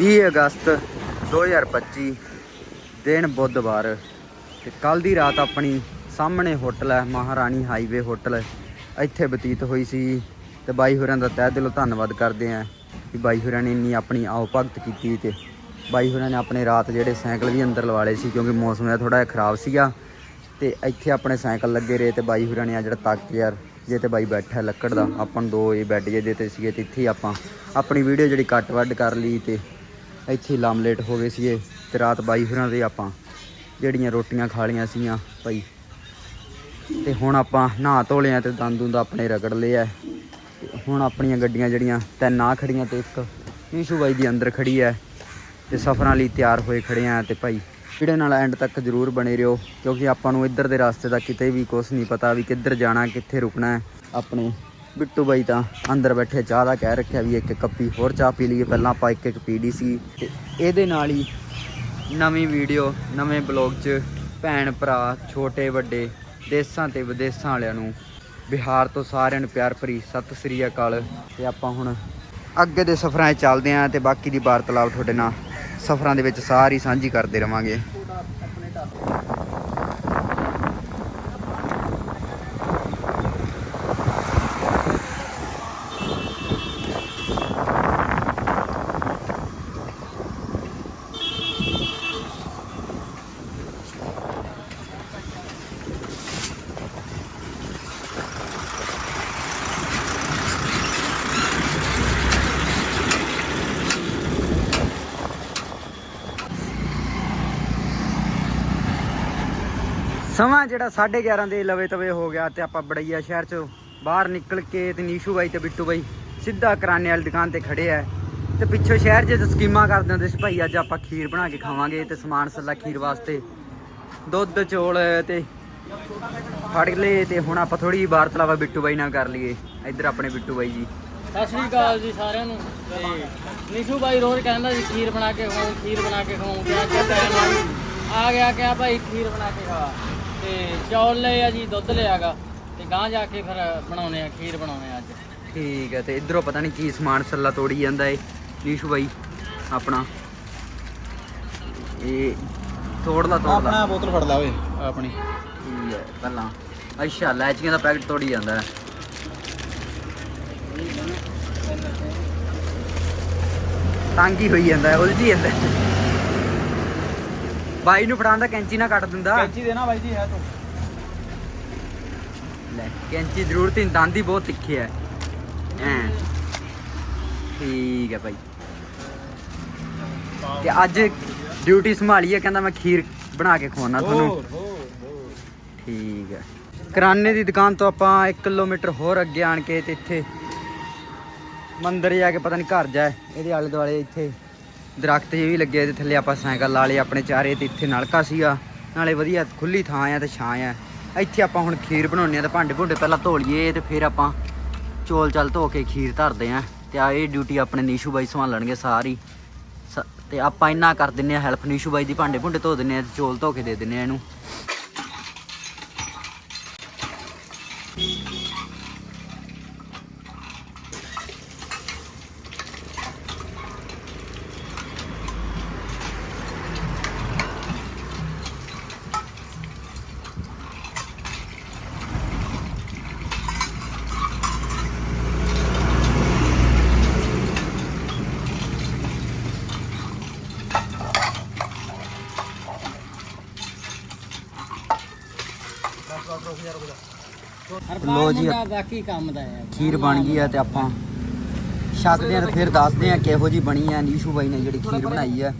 20 ਅਗਸਤ 2025 ਦਿਨ ਬੁੱਧਵਾਰ ਤੇ ਕੱਲ ਦੀ ਰਾਤ ਆਪਣੀ ਸਾਹਮਣੇ ਹੋਟਲ ਹੈ, ਮਹਾਰਾਣੀ ਹਾਈਵੇ ਹੋਟਲ। ਇੱਥੇ ਬਤੀਤ ਹੋਈ ਸੀ ਤੇ ਬਾਈ ਹੋਰਾਂ ਦਾ ਤਹਿ ਦਿਲੋਂ ਧੰਨਵਾਦ ਕਰਦੇ ਆਂ ਕਿ ਬਾਈ ਹੋਰਾਂ ਨੇ ਇੰਨੀ ਆਪਣੀ ਆਓ ਭਗਤ ਕੀਤੀ ਤੇ ਬਾਈ ਹੋਰਾਂ ਨੇ ਆਪਣੇ ਰਾਤ ਜਿਹੜੇ ਸਾਈਕਲ ਵੀ ਅੰਦਰ ਲਵਾ ਲਏ ਸੀ ਕਿਉਂਕਿ ਮੌਸਮ ਜਿਹਾ ਥੋੜਾ ਜਿਹਾ ਖਰਾਬ ਸੀਗਾ ਤੇ ਇੱਥੇ ਆਪਣੇ ਸਾਈਕਲ ਲੱਗੇ ਰਹੇ ਤੇ ਬਾਈ ਹੋਰਾਂ ਨੇ ਆ ਜਿਹੜਾ ਤੱਕ ਯਾਰ ਜੇ ਤੇ ਬਾਈ ਬੈਠਾ ਲੱਕੜ ਦਾ, ਆਪਾਂ ਨੂੰ ਦੋ ਇਹ ਬੈੱਡ ਜੇ ਦਿੱਤੇ ਸੀਗੇ ਤੇ ਇੱਥੇ ਹੀ ਆਪਾਂ ਆਪਣੀ ਵੀਡੀਓ ਜਿਹੜੀ ਕੱਟ ਵੱਡ ਕਰ ਲਈ ਤੇ ਇੱਥੇ ਲਾਮਲੇਟ ਹੋ ਗਏ ਸੀਗੇ ਤੇ ਰਾਤ ਬਾਈ ਹੋਰਾਂ ਦੇ ਆਪਾਂ ਜਿਹੜੀਆਂ ਰੋਟੀਆਂ ਖਾ ਲਈਆਂ ਸੀਆਂ ਭਾਈ। ਤੇ ਹੁਣ ਆਪਾਂ ਨਹਾ ਧੋ ਲਿਆ ਤੇ ਦੰਦ ਦੁੰਦ ਆਪਣੇ ਰਗੜ ਲਏ ਆ। ਹੁਣ ਆਪਣੀਆਂ ਗੱਡੀਆਂ ਜਿਹੜੀਆਂ ਤਿੰਨ ਆ ਖੜੀਆਂ ਤੇ ਇੱਕ ਨੀਸ਼ੂ ਬਾਈ ਦੀ ਅੰਦਰ ਖੜੀ ਹੈ ਤੇ ਸਫ਼ਰਾਂ ਲਈ ਤਿਆਰ ਹੋਏ ਖੜੇ ਆ ਤੇ ਭਾਈ ਵੀਡੀਓ ਨਾਲ ਐਂਡ ਤੱਕ ਜ਼ਰੂਰ ਬਣੇ ਰਹੋ ਕਿਉਂਕਿ ਆਪਾਂ ਨੂੰ ਇੱਧਰ ਦੇ ਰਸਤੇ ਦਾ ਕਿਤੇ ਵੀ ਕੁਝ ਨਹੀਂ ਪਤਾ ਵੀ ਕਿੱਧਰ ਜਾਣਾ, ਕਿੱਥੇ ਰੁਕਣਾ ਆਪਣੇ ਬਿੱਟੂ ਬਾਈ ਤਾਂ ਅੰਦਰ ਬੈਠੇ ਚਾਹ ਦਾ ਕਹਿ ਰੱਖਿਆ ਵੀ ਇੱਕ ਕੱਪੀ ਹੋਰ ਚਾਹ ਪੀ ਲਈਏ। ਪਹਿਲਾਂ ਆਪਾਂ ਇੱਕ ਇੱਕ ਪੀੜੀ ਸੀ ਤੇ ਇਹਦੇ ਨਾਲ ਹੀ ਨਵੀਂ ਵੀਡੀਓ, ਨਵੇਂ ਬਲੌਗ 'ਚ ਭੈਣ, ਭਰਾ, ਛੋਟੇ, ਵੱਡੇ, ਦੇਸਾਂ ਤੇ ਵਿਦੇਸਾਂ ਵਾਲਿਆਂ ਨੂੰ ਬਿਹਾਰ ਤੋਂ ਸਾਰਿਆਂ ਨੂੰ ਪਿਆਰ ਭਰੀ ਸਤਿ ਸ੍ਰੀ ਅਕਾਲ। ਤੇ ਆਪਾਂ ਹੁਣ ਅੱਗੇ ਦੇ ਸਫ਼ਰਾਂ 'ਚ ਚੱਲਦੇ ਆਂ ਤੇ ਬਾਕੀ ਦੀ ਵਾਰਤਾਲਾਪ ਤੁਹਾਡੇ ਨਾਲ ਸਫ਼ਰਾਂ ਦੇ ਵਿੱਚ ਸਾਰੀ ਸਾਂਝੀ ਕਰਦੇ ਰਵਾਂਗੇ। ਸਮਾਂ ਜਿਹੜਾ 11:30 ਦੇ ਲਵੇ ਤਵੇ ਹੋ ਗਿਆ ਤੇ ਆਪਾਂ ਬੜਈਆ ਸ਼ਹਿਰ ਚੋਂ ਬਾਹਰ ਨਿਕਲ ਕੇ ਤੇ ਨੀਸ਼ੂ ਬਾਈ ਤੇ ਬਿੱਟੂ ਬਾਈ ਸਿੱਧਾ ਕਰਾਨੇ ਵਾਲੀ ਦੁਕਾਨ ਤੇ ਖੜੇ ਆ। ਤੇ ਪਿੱਛੋਂ ਸ਼ਹਿਰ 'ਚ ਸਕੀਮਾਂ ਕਰਦੇ ਹੁੰਦੇ ਸੀ, ਭਾਈ ਅੱਜ ਆਪਾਂ ਖੀਰ ਬਣਾ ਕੇ ਖਾਵਾਂਗੇ ਤੇ ਸਮਾਨ ਸੱਲਾ ਖੀਰ ਵਾਸਤੇ। ਦੁੱਧ, ਚੌਲ ਤੇ ਫੜ ਲਏ ਤੇ ਹੁਣ ਆਪਾਂ ਥੋੜੀ ਜਿਹੀ ਵਾਰਤਾਲਾਪ ਬਿੱਟੂ ਬਾਈ ਨਾਲ ਕਰ ਲਈਏ। ਇੱਧਰ ਆਪਣੇ ਬਿੱਟੂ ਬਾਈ ਜੀ। ਸਤਿ ਸ਼੍ਰੀ ਅਕਾਲ ਜੀ ਸਾਰਿਆਂ ਨੂੰ। ਤੇ ਨਿਸ਼ੂ ਬਾਈ ਰੋਜ਼ ਕਹਿੰਦਾ ਸੀ ਖੀਰ ਬਣਾ ਕੇ ਖਾਉਂ ਖੀਰ ਬਣਾ ਕੇ ਖਾਉਂ ਤੇ ਅੱਜ ਟਾਈਮ ਆ ਗਈ। ਆ ਭਾਈ, ਖੀਰ ਬਣਾ ਕੇ ਖਾ। ਤੇ ਚੌਲ ਲਏ ਆ ਜੀ ਦੁੱਧ ਲਿਆਗਾ ਤੇ ਗਾਂ ਜਾ ਕੇ ਫਿਰ ਬਣਾਉਣੇ ਆ ਖੀਰ ਬਣਾਉਣੇ ਆ ਅੱਜ। ਠੀਕ ਹੈ ਤੇ ਇਧਰੋਂ ਪਤਾ ਨਹੀਂ ਕੀ ਸਮਾਨ ਸੱਲਾ ਤੋੜੀ ਜਾਂਦਾ ਏ ਨੀਸ਼ੂ ਬਾਈ ਆਪਣਾ। ਇਹ ਤੋੜਦਾ ਤੋੜਦਾ ਆਪਣਾ ਬੋਤਲ ਫੜ ਲਾ ਓਏ ਆਪਣੀ। ਠੀਕ ਹੈ ਪਹਿਲਾਂ। ਅੱਛਾ ਲੈਚੀਆਂ ਦਾ ਪੈਕਟ ਤੋੜੀ ਜਾਂਦਾ ਹੈ। ਤੰਗ ਹੀ ਹੋਈ ਜਾਂਦਾ ਹੈ, ਉਲਝੀ ਜਾਂਦਾ ਹੈ। ਬਾਈ ਨੂੰ ਫੜਾਉਂਦਾ ਕੈਂਚੀ ਨਾ ਕੱਟ ਦਿੰਦਾ। ਕੈਂਚੀ ਦੇਣਾ ਬਾਈ ਜੀ ਹੈ ਤੂੰ। ਲੈ ਕੈਂਚੀ ਜ਼ਰੂਰਤ ਨਹੀਂ ਦੰਦ ਬਹੁਤ ਤਿੱਖੇ ਹੈ ਐਂ। ਠੀਕ ਹੈ ਭਾਈ ਤੇ ਅੱਜ ਡਿਊਟੀ ਸੰਭਾਲੀ ਹੈ ਕਹਿੰਦਾ ਮੈਂ ਖੀਰ ਬਣਾ ਕੇ ਖਵਾਉਣਾ ਤੁਹਾਨੂੰ। ਠੀਕ ਹੈ ਕਰਾਨੇ ਦੀ ਦੁਕਾਨ ਤੋਂ ਆਪਾਂ 1 ਕਿਲੋਮੀਟਰ ਹੋਰ ਅੱਗੇ ਆਣ ਕੇ ਤੇ ਇੱਥੇ ਮੰਦਿਰ ਜਾ ਕੇ ਪਤਾ ਨਹੀਂ ਘਰ ਜਾ ਇਹਦੇ ਆਲੇ ਦੁਆਲੇ ਇੱਥੇ ਦਰਖਤ ਜਿਹੇ ਵੀ ਲੱਗੇ ਤੇ ਥੱਲੇ ਆਪਾਂ ਸਾਈਕਲ ਲਾ ਲਏ ਆਪਣੇ ਚਾਰੇ ਤੇ ਇੱਥੇ ਨਲਕਾ ਸੀਗਾ। ਨਾਲੇ ਵਧੀਆ ਖੁੱਲੀ ਥਾਂ ਆ ਤੇ ਛਾਂ ਆ। ਇੱਥੇ ਆਪਾਂ ਹੁਣ ਖੀਰ ਬਣਾਉਣੀ ਆ ਤੇ ਭਾਂਡੇ ਭੁੰਡੇ ਪਹਿਲਾਂ ਧੋ ਲਈਏ ਤੇ ਫਿਰ ਆਪਾਂ ਚੋਲ ਚੱਲ ਧੋ ਕੇ ਖੀਰ ਧਰਦੇ ਆ। ਤੇ ਆ ਇਹ ਡਿਊਟੀ ਆਪਣੇ ਨੀਸ਼ੂ ਬਾਈ ਸੰਭਾਲਣਗੇ ਸਾਰੀ। ਸ- ਤੇ ਆਪਾਂ ਇੰਨਾ ਕਰ ਦਿੰਨੇ ਆ ਹੈਲਪ ਨੀਸ਼ੂ ਬਾਈ ਦੀ ਭਾਂਡੇ ਭੁੰਡੇ ਧੋ ਦਿੰਨੇ ਆ ਤੇ ਚੋਲ ਧੋ ਕੇ ਦੇ ਦਿੰਨੇ ਆ ਇਹਨੂੰ। ਲਓ ਜੀ, ਮੁੰਡਾ ਬਾਕੀ ਕੰਮ ਦਾ ਹੈ। ਖੀਰ ਬਣ ਗਈ ਆ ਤੇ ਆਪਾਂ ਛਕਦੇ ਆ ਤੇ ਫਿਰ ਦੱਸਦੇ ਆ ਕਿਹੋ ਜੀ ਬਣੀ ਆ। ਨੀਸ਼ੂ ਬਾਈ ਨੇ ਜਿਹੜੀ ਖੀਰ ਬਣਾਈ ਆ।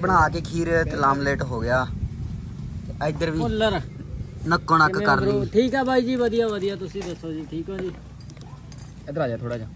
ਬਣਾ ਕੇ ਖੀਰ ਤੇ ਲਾਮਲੇਟ ਹੋ ਗਿਆ। ਤੇ ਇੱਧਰ ਵੀ ਫੁੱਲਰ ਨੱਕੋ ਨੱਕ ਕਰ ਲਈ। ਠੀਕ ਆ ਬਾਈ ਜੀ ਵਧੀਆ ਵਧੀਆ ਤੁਸੀਂ ਦੱਸੋ ਜੀ ਠੀਕ ਹੋ ਜੀ? ਇੱਧਰ ਆ ਜਾ ਥੋੜਾ ਜਿਹਾ।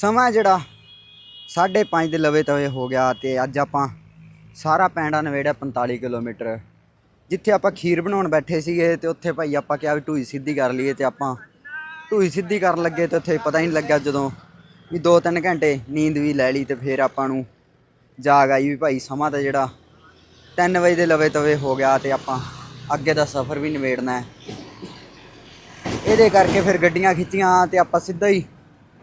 ਸਮਾਂ ਜਿਹੜਾ 5:30 ਦੇ ਲਵੇ ਤਵੇ ਹੋ ਗਿਆ ਤੇ ਅੱਜ ਆਪਾਂ ਸਾਰਾ ਪੈਂਡਾ ਨਵੇੜਿਆ 45 ਕਿਲੋਮੀਟਰ। ਜਿੱਥੇ ਆਪਾਂ ਖੀਰ ਬਣਾਉਣ ਬੈਠੇ ਸੀਗੇ ਤੇ ਉੱਥੇ ਭਾਈ ਆਪਾਂ ਕਿਹਾ ਵੀ ਢੂਈ ਸਿੱਧੀ ਕਰ ਲਈਏ ਤੇ ਆਪਾਂ ਢੂਈ ਸਿੱਧੀ ਕਰਨ ਲੱਗੇ ਤੇ ਉੱਥੇ ਪਤਾ ਹੀ ਨਹੀਂ ਲੱਗਿਆ ਜਦੋਂ ਵੀ 2-3 ਘੰਟੇ ਨੀਂਦ ਵੀ ਲੈ ਲਈ ਤੇ ਫਿਰ ਆਪਾਂ ਨੂੰ ਜਾਗ ਆਈ ਵੀ ਭਾਈ ਸਮਾਂ ਤਾਂ ਜਿਹੜਾ 3 ਵਜੇ ਦੇ ਲਵੇ ਤਵੇ ਹੋ ਗਿਆ ਤੇ ਆਪਾਂ ਅੱਗੇ ਦਾ ਸਫ਼ਰ ਵੀ ਨਿਬੇੜਨਾ ਹੈ। ਇਹਦੇ ਕਰਕੇ ਫਿਰ ਗੱਡੀਆਂ ਖਿੱਚੀਆਂ ਤੇ ਆਪਾਂ ਸਿੱਧਾ ਹੀ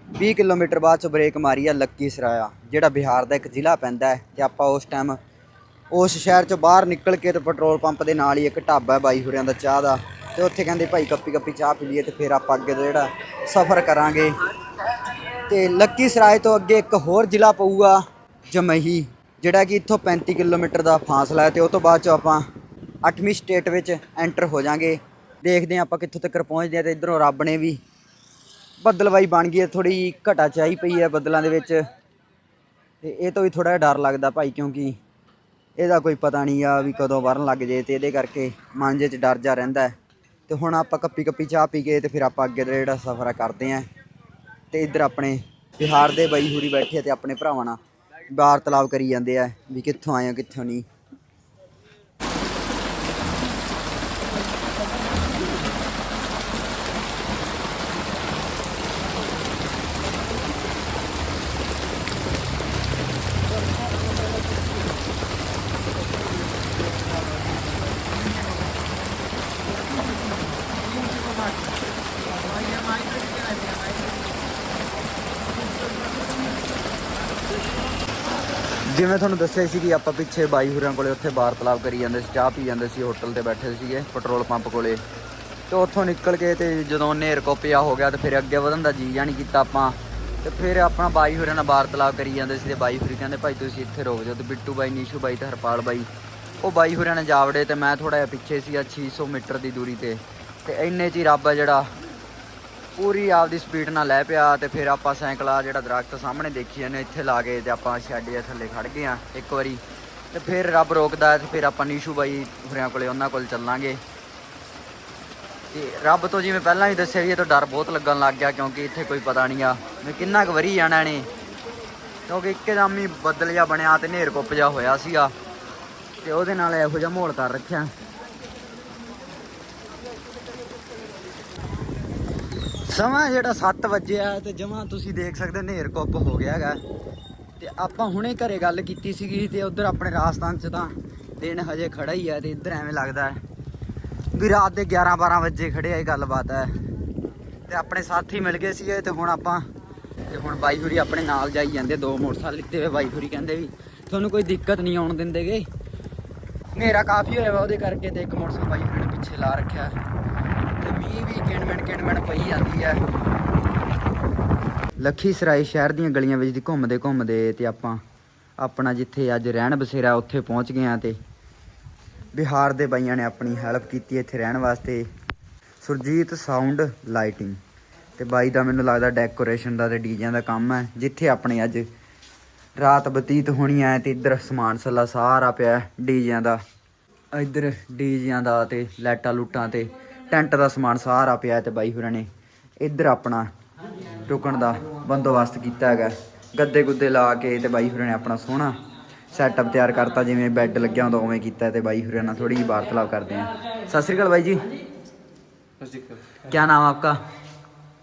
20 ਕਿਲੋਮੀਟਰ ਬਾਅਦ 'ਚੋਂ ਬ੍ਰੇਕ ਮਾਰੀ ਆ ਲੱਕੀ ਸਰਾਇਆ, ਜਿਹੜਾ ਬਿਹਾਰ ਦਾ ਇੱਕ ਜ਼ਿਲ੍ਹਾ ਪੈਂਦਾ ਹੈ ਤੇ ਆਪਾਂ ਉਸ ਟਾਈਮ ਉਸ ਸ਼ਹਿਰ ਚੋਂ ਬਾਹਰ ਨਿਕਲ ਕੇ ਤੇ ਪੈਟਰੋਲ ਪੰਪ ਦੇ ਨਾਲ ਹੀ ਇੱਕ ਢਾਬਾ ਹੈ ਬਾਈ ਹੁਰਿਆਂ ਦਾ ਚਾਹ ਦਾ ਤੇ ਉੱਥੇ ਕਹਿੰਦੇ ਭਾਈ ਕੱਪੀ ਕੱਪੀ ਚਾਹ ਪੀ ਲਈਏ ਤੇ ਫਿਰ ਆਪਾਂ ਅੱਗੇ ਦਾ ਜਿਹੜਾ ਸਫ਼ਰ ਕਰਾਂਗੇ। ਤੇ ਲੱਕੀ ਸਰਾਏ ਤੋਂ ਅੱਗੇ ਇੱਕ ਹੋਰ ਜ਼ਿਲ੍ਹਾ ਪਊਗਾ ਜਮਹੀ, ਜਿਹੜਾ ਕਿ ਇੱਥੋਂ 35 ਕਿਲੋਮੀਟਰ ਦਾ ਫਾਸਲਾ ਹੈ ਤੇ ਉਹ ਤੋਂ ਬਾਅਦ ਚ ਆਪਾਂ 8ਵੀਂ ਸਟੇਟ ਵਿੱਚ ਐਂਟਰ ਹੋ ਜਾਾਂਗੇ। ਦੇਖਦੇ ਹਾਂ ਆਪਾਂ ਕਿੱਥੋਂ ਤੱਕ ਪਹੁੰਚਦੇ ਹਾਂ ਤੇ ਇਧਰੋਂ ਰੱਬ ਨੇ ਵੀ ਬੱਦਲਵਾਈ ਬਣ ਗਈ ਹੈ ਥੋੜੀ ਘਟਾ ਚਾਈ ਪਈ ਹੈ ਬੱਦਲਾਂ ਦੇ ਵਿੱਚ। ਤੇ ਇਹ ਤੋਂ ਵੀ ਥੋੜਾ ਜਿਹਾ ਡਰ ਲੱਗਦਾ ਭਾਈ, ਕਿਉਂਕਿ ਇਹਦਾ ਕੋਈ ਪਤਾ ਨਹੀਂ ਆ ਵੀ ਕਦੋਂ ਵਰਨ ਲੱਗ ਜੇ ਤੇ ਇਹਦੇ ਕਰਕੇ ਮਨ ਜੇ ਚ ਡਰ ਜਾ ਰਹਿੰਦਾ ਹੈ। ਤੇ ਹੁਣ ਆਪਾਂ ਕੱਪੀ ਕੱਪੀ ਚਾਹ ਪੀ ਕੇ ਤੇ ਫਿਰ ਆਪਾਂ ਅੱਗੇ ਦਾ ਜਿਹੜਾ ਸਫ਼ਰ ਕਰਦੇ ਆਂ ਤੇ ਇੱਧਰ ਆਪਣੇ ਬਿਹਾਰ ਦੇ ਬਾਈ ਹੁਰੀ ਬੈਠੇ ਆ ਤੇ ਆਪਣੇ ਭਰਾਵਾਂ ਨਾਲ ਵਾਰਤਾਲਾਪ ਕਰੀ ਜਾਂਦੇ ਆ ਵੀ ਕਿੱਥੋਂ ਆਏ ਹੋ, ਕਿੱਥੋਂ ਨਹੀਂ। ਜਿਵੇਂ ਤੁਹਾਨੂੰ ਦੱਸਿਆ ਸੀ ਕਿ ਆਪਾਂ ਪਿੱਛੇ ਬਾਈ ਹੁਰਾਂ ਕੋਲੇ ਉੱਥੇ ਵਾਰਤਾਲਾਪ ਕਰੀ ਜਾਂਦੇ ਸੀ, ਚਾਹ ਪੀ ਜਾਂਦੇ ਸੀ, ਹੋਟਲ ਤੇ ਬੈਠੇ ਸੀਗੇ, ਪੈਟਰੋਲ ਪੰਪ ਕੋਲੇ। ਤੇ ਉੱਥੋਂ ਨਿਕਲ ਕੇ ਤੇ ਜਦੋਂ ਨੇਰ ਕੋਪਿਆ ਹੋ ਗਿਆ ਤੇ ਫਿਰ ਅੱਗੇ ਵਧਣ ਦਾ ਜੀ ਜਾਣੀ ਕੀਤਾ ਆਪਾਂ। ਤੇ ਫਿਰ ਆਪਣਾ ਬਾਈ ਹੁਰਾਂ ਨਾਲ ਵਾਰਤਾਲਾਪ ਕਰੀ ਜਾਂਦੇ ਸੀ ਤੇ ਬਾਈ ਹੁਰੀ ਕਹਿੰਦੇ, ਭਾਈ ਤੁਸੀਂ ਇੱਥੇ ਰੋਕ ਜਾਓ ਤੇ ਬਿੱਟੂ ਬਾਈ, ਨੀਸ਼ੂ ਬਾਈ ਤੇ ਹਰਪਾਲ ਬਾਈ। ਉਹ ਬਾਈ ਹੁਰਾਂ ਨੇ ਜਾਵੜੇ ਤੇ ਮੈਂ ਥੋੜਾ ਜਿਹਾ ਪਿੱਛੇ ਸੀ 600 ਮੀਟਰ ਦੀ ਦੂਰੀ ਤੇ। ਤੇ ਇੰਨੇ 'ਚ ਹੀ ਰੱਬ ਆ ਜਿਹੜਾ ਪੂਰੀ ਆਪਦੀ ਸਪੀਡ ਨਾਲ ਲੈ ਪਿਆ ਤੇ ਫਿਰ ਆਪਾਂ ਸਾਈਕਲ ਆ ਜਿਹੜਾ ਦਰਖਤ ਸਾਹਮਣੇ ਦੇਖੀ ਜਾਂਦੇ ਇੱਥੇ ਲਾ ਕੇ ਤੇ ਆਪਾਂ ਸ਼ੈੱਡ ਦੇ ਥੱਲੇ ਖੜ ਗਏ ਆ ਇੱਕ ਵਾਰੀ। ਤੇ ਫਿਰ ਰੱਬ ਰੋਕਦਾ ਹੈ ਤੇ ਫਿਰ ਆਪਾਂ ਨੀਸ਼ੂ ਬਾਈ ਹੁਰਿਆਂ ਕੋਲੇ, ਉਹਨਾਂ ਕੋਲ ਚੱਲਾਂਗੇ। ਤੇ ਰੱਬ ਤੋਂ ਜਿਵੇਂ ਪਹਿਲਾਂ ਹੀ ਦੱਸਿਆ ਵੀ ਇਹ ਤੋਂ ਡਰ ਬਹੁਤ ਲੱਗਣ ਲੱਗ ਗਿਆ ਕਿਉਂਕਿ ਇੱਥੇ ਕੋਈ ਪਤਾ ਨਹੀਂ ਆ ਮੈਂ ਕਿੰਨਾ ਕੁ ਵਰੀ ਜਾਣਾ ਨੇ ਕਿਉਂਕਿ ਇੱਕਦਮ ਹੀ ਬੱਦਲ ਜਿਹਾ ਬਣਿਆ ਤੇ ਨੇਰ ਕੁੱਪ ਜਿਹਾ ਹੋਇਆ ਸੀਗਾ। ਤੇ ਉਹਦੇ ਨਾਲ ਇਹੋ ਜਿਹਾ ਮਾਹੌਲ ਕਰ ਰੱਖਿਆ। ਸਮਾਂ ਜਿਹੜਾ 7 ਵਜਿਆ ਤੇ ਜਮਾਂ ਤੁਸੀਂ ਦੇਖ ਸਕਦੇ ਨੇਰ ਕੁੱਪ ਹੋ ਗਿਆ ਹੈਗਾ। ਤੇ ਆਪਾਂ ਹੁਣੇ ਘਰੇ ਗੱਲ ਕੀਤੀ ਸੀਗੀ ਤੇ ਉਧਰ ਆਪਣੇ ਰਾਜਸਥਾਨ ਚ ਤਾਂ ਦਿਨ ਹਜੇ ਖੜਾ ਹੀ ਹੈ ਤੇ ਇੱਧਰ ਐਵੇਂ ਲੱਗਦਾ ਵੀ ਰਾਤ ਦੇ 11 12 ਵਜੇ ਖੜੇ ਆ ਇਹ ਗੱਲਬਾਤ ਹੈ। ਤੇ ਆਪਣੇ ਸਾਥੀ ਮਿਲ ਗਏ ਸੀਗੇ ਤੇ ਹੁਣ ਆਪਾਂ ਤੇ ਹੁਣ ਬਾਈ ਹੁਰੀ ਆਪਣੇ ਨਾਲ ਜਾਈ ਜਾਂਦੇ, ਦੋ ਮੋਟਰਸਾਈਕਲ ਲਿੱਤੇ ਹੋਏ ਬਾਈ ਹੁਰੀ ਕਹਿੰਦੇ ਵੀ ਤੁਹਾਨੂੰ ਕੋਈ ਦਿੱਕਤ ਨਹੀਂ ਆਉਣ ਦਿੰਦੇਗੇ। ਹਨੇਰਾ ਕਾਫੀ ਹੋਇਆ ਵਾ ਉਹਦੇ ਕਰਕੇ ਤੇ ਇੱਕ ਮੋਟਰਸਾਈਕਲ ਬਾਈ ਹੁਰੀ ਨੇ ਪਿੱਛੇ ਲਾ ਰੱਖਿਆ। ਤੇ ਮੀਂਹ ਵੀ ਕਿਣਮਣ ਕਿਣਮਣ ਪਈ ਜਾਂਦੀ ਹੈ ਲੱਖੀ ਸ਼ਹਿਰ ਦੀਆਂ ਗਲੀਆਂ ਵਿੱਚ ਦੀ ਘੁੰਮਦੇ ਘੁੰਮਦੇ ਤੇ ਆਪਾਂ ਆਪਣਾ ਜਿੱਥੇ ਅੱਜ ਰਹਿਣ ਬਸੇਰਾ ਉੱਥੇ ਪਹੁੰਚ ਗਏ ਆ ਤੇ ਬਿਹਾਰ ਦੇ ਬਾਈਆਂ ਨੇ ਆਪਣੀ ਹੈਲਪ ਕੀਤੀ ਇੱਥੇ ਰਹਿਣ ਵਾਸਤੇ। ਸੁਰਜੀਤ ਸਾਊਂਡ ਲਾਈਟਿੰਗ ਤੇ ਬਾਈ ਦਾ ਮੈਨੂੰ ਲੱਗਦਾ ਡੈਕੋਰੇਸ਼ਨ ਦਾ ਤੇ ਡੀਜਿਆਂ ਦਾ ਕੰਮ ਹੈ, ਜਿੱਥੇ ਆਪਣੇ ਅੱਜ ਰਾਤ ਬਤੀਤ ਹੋਣੀ ਹੈ ਤੇ ਇੱਧਰ ਸਮਾਨ ਸੱਲਾ ਸਾਰਾ ਪਿਆ ਡੀਜਿਆਂ ਦਾ। ਇੱਧਰ ਡੀਜਿਆਂ ਦਾ ਤੇ ਲਾਈਟਾਂ ਲੂਟਾਂ ਤੇ ਟੈਂਟ ਦਾ ਸਮਾਨ ਸਾਰਾ ਪਿਆ ਤੇ ਬਾਈ ਹੋਰਾਂ ਨੇ ਇੱਧਰ ਆਪਣਾ ਰੁਕਣ ਦਾ ਬੰਦੋਬਸਤ ਕੀਤਾ ਹੈਗਾ ਗੱਦੇ ਗੁੱਦੇ ਲਾ ਕੇ ਤੇ ਬਾਈ ਹੋਰਾਂ ਨੇ ਆਪਣਾ ਸੋਹਣਾ ਸੈਟਅਪ ਤਿਆਰ ਕਰਤਾ ਜਿਵੇਂ ਬੈੱਡ ਲੱਗਿਆ ਹੁੰਦਾ ਉਵੇਂ ਕੀਤਾ ਤੇ ਬਾਈ ਹੋਰਾਂ ਨਾਲ ਥੋੜੀ ਜਿਹੀ ਵਾਰਤਾਲਾਪ ਕਰਦੇ ਆਂ ਸਤਿ ਸ੍ਰੀ ਅਕਾਲ ਬਾਈ ਜੀ क्या नाम आपका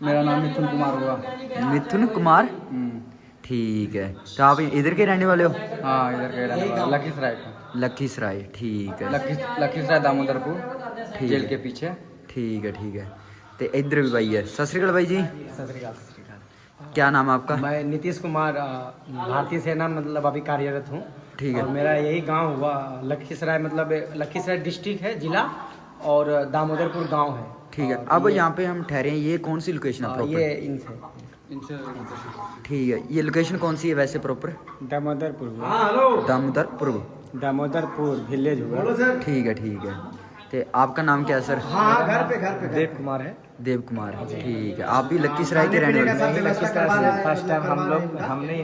मेरा नाम मिथुन कुमार हुआ मिथुन कुमार हम्म, ठीक है तो आप इधर के रहने वाले हो हाँ इधर के रहने वाला लखीसराय का लखीसराय ठीक है लखी लखीसराय दामोदरपुर ठीक जेल है। के पीछे ठीक है ठीक है। तो इधर भी भाई है। सत श्रीकाल भाई जी। सत श्रीकाल क्या नाम है आपका? मैं नीतीश कुमार भारतीय सेना मतलब अभी कार्यरत हूँ। ठीक है। और मेरा यही गाँव हुआ लखीसराय मतलब लखीसराय डिस्ट्रिक्ट है जिला और दामोदरपुर गाँव है। ठीक है। अब यहाँ पे हम ठहरे हैं। ये कौन सी लोकेशन है ये इनसे ठीक है। ये लोकेशन कौन सी है वैसे प्रॉपर दामोदरपुर। हुआ दामोदर दामोदरपुर। विलेज हुआ। ठीक है ठीक है। तो आपका नाम क्या है सर घर पे घर पे देव कुमार है देव कुमार ठीक है आप भी लखीसराय के रहने वाले नहीं, लखीसराय से फर्स्ट टाइम हम लोग हमने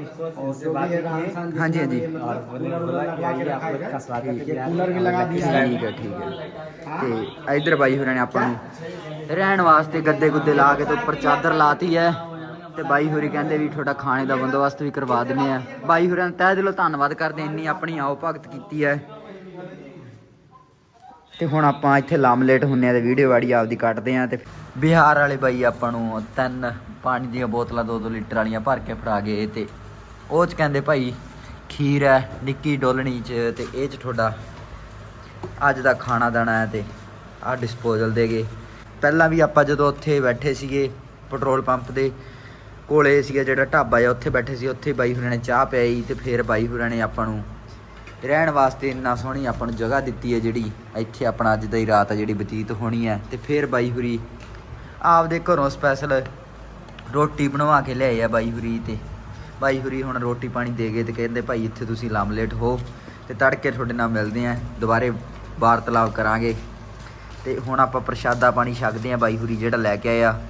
उनसे बात की हाँ जी हाँ जी और बोले बोला कि आइए आप लोग का स्वागत है ਕੂਲਰ ਵੀ ਲਗਾ ਦਿਆ ਠੀਕ ਹੈ ਠੀਕ ਹੈ ਤੇ ਇਧਰ ਬਾਈ ਹੋਰਾਂ ਨੇ ਆਪਾਂ ਨੂੰ ਰਹਿਣ ਵਾਸਤੇ ਗੱਦੇ ਗੁੱਦੇ ਲਾ ਕੇ ਤੇ ਉੱਪਰ ਚਾਦਰ ਲਾਤੀ ਹੈ ਤੇ ਬਾਈ ਹੋਰੀ ਕਹਿੰਦੇ ਵੀ ਤੁਹਾਡਾ ਖਾਣੇ ਦਾ ਬੰਦੋਬਸਤ ਵੀ ਕਰਵਾ ਦਿੰਦੇ ਆ ਬਾਈ ਹੋਰਾਂ ਦਾ ਤਹਿ ਦਿਲੋਂ ਧੰਨਵਾਦ ਕਰਦੇ ਹਾਂ, ਇੰਨੀ ਆਪਣੀ ਆਓ ਭਗਤ ਕੀਤੀ ਹੈ ਤੇ ਹੁਣ ਆਪਾਂ ਇੱਥੇ ਲਾਮਲੇਟ ਹੁੰਨੇ ਆ ਤੇ ਵੀਡੀਓ ਵਾੜੀ ਆਪਦੀ ਕੱਟਦੇ ਆ ਤੇ ਬਿਹਾਰ ਵਾਲੇ ਬਾਈ ਆਪਾਂ ਨੂੰ ਤਿੰਨ ਪਾਣੀ ਦੀਆਂ ਬੋਤਲਾਂ 2-2 ਲੀਟਰ ਵਾਲੀਆਂ ਭਰ ਕੇ ਫੜਾ ਗਏ ਤੇ ਉਹ ਚ ਕਹਿੰਦੇ ਭਾਈ ਖੀਰ ਹੈ ਨਿੱਕੀ ਡੋਲਣੀ ਚ ਤੇ ਇਹ ਚ ਤੁਹਾਡਾ ਅੱਜ ਦਾ ਖਾਣਾ ਦਾਣਾ ਹੈ ਤੇ ਆਹ ਡਿਸਪੋਜ਼ਲ ਦੇ ਗਏ। ਪਹਿਲਾਂ ਵੀ ਆਪਾਂ ਜਦੋਂ ਉੱਥੇ ਬੈਠੇ ਸੀਗੇ ਪੈਟਰੋਲ ਪੰਪ ਦੇ ਕੋਲੇ ਸੀਗਾ ਜਿਹੜਾ ਢਾਬਾ ਆ ਉੱਥੇ ਬੈਠੇ ਸੀ, ਉੱਥੇ ਬਾਈ ਹੋਰਾਂ ਨੇ ਚਾਹ ਪਿਆਈ ਤੇ ਫਿਰ ਬਾਈ ਹੋਰਾਂ ਨੇ ਆਪਾਂ ਨੂੰ ਰਹਿਣ ਵਾਸਤੇ ਇੰਨਾ ਸੋਹਣੀ ਆਪਾਂ ਨੂੰ ਜਗ੍ਹਾ ਦਿੱਤੀ ਹੈ ਜਿਹੜੀ ਇੱਥੇ ਆਪਣਾ ਅੱਜ ਦੀ ਰਾਤ ਆ ਜਿਹੜੀ ਬਤੀਤ ਹੋਣੀ ਹੈ ਤੇ ਫਿਰ ਬਾਈ ਹੁਰੀ ਆਪਦੇ ਘਰੋਂ ਸਪੈਸ਼ਲ ਰੋਟੀ ਬਣਵਾ ਕੇ ਲਿਆਏ ਆ ਬਾਈ ਹੁਰੀ ਤੇ। ਬਾਈ ਹੁਰੀ ਹੁਣ ਰੋਟੀ ਪਾਣੀ ਦੇ ਗਏ ਤੇ ਕਹਿੰਦੇ ਭਾਈ ਇੱਥੇ ਤੁਸੀਂ ਲਾਮਲੇਟ ਹੋ ਤੇ ਤੜਕੇ ਤੁਹਾਡੇ ਨਾਲ ਮਿਲਦੇ ਆ ਦੁਬਾਰੇ ਵਾਰਤਾਲਾਪ ਕਰਾਂਗੇ। ਤੇ ਹੁਣ ਆਪਾਂ ਪ੍ਰਸ਼ਾਦਾ ਪਾਣੀ ਛਕਦੇ ਆ ਬਾਈ ਹੁਰੀ ਜਿਹੜਾ ਲੈ ਕੇ ਆਇਆ।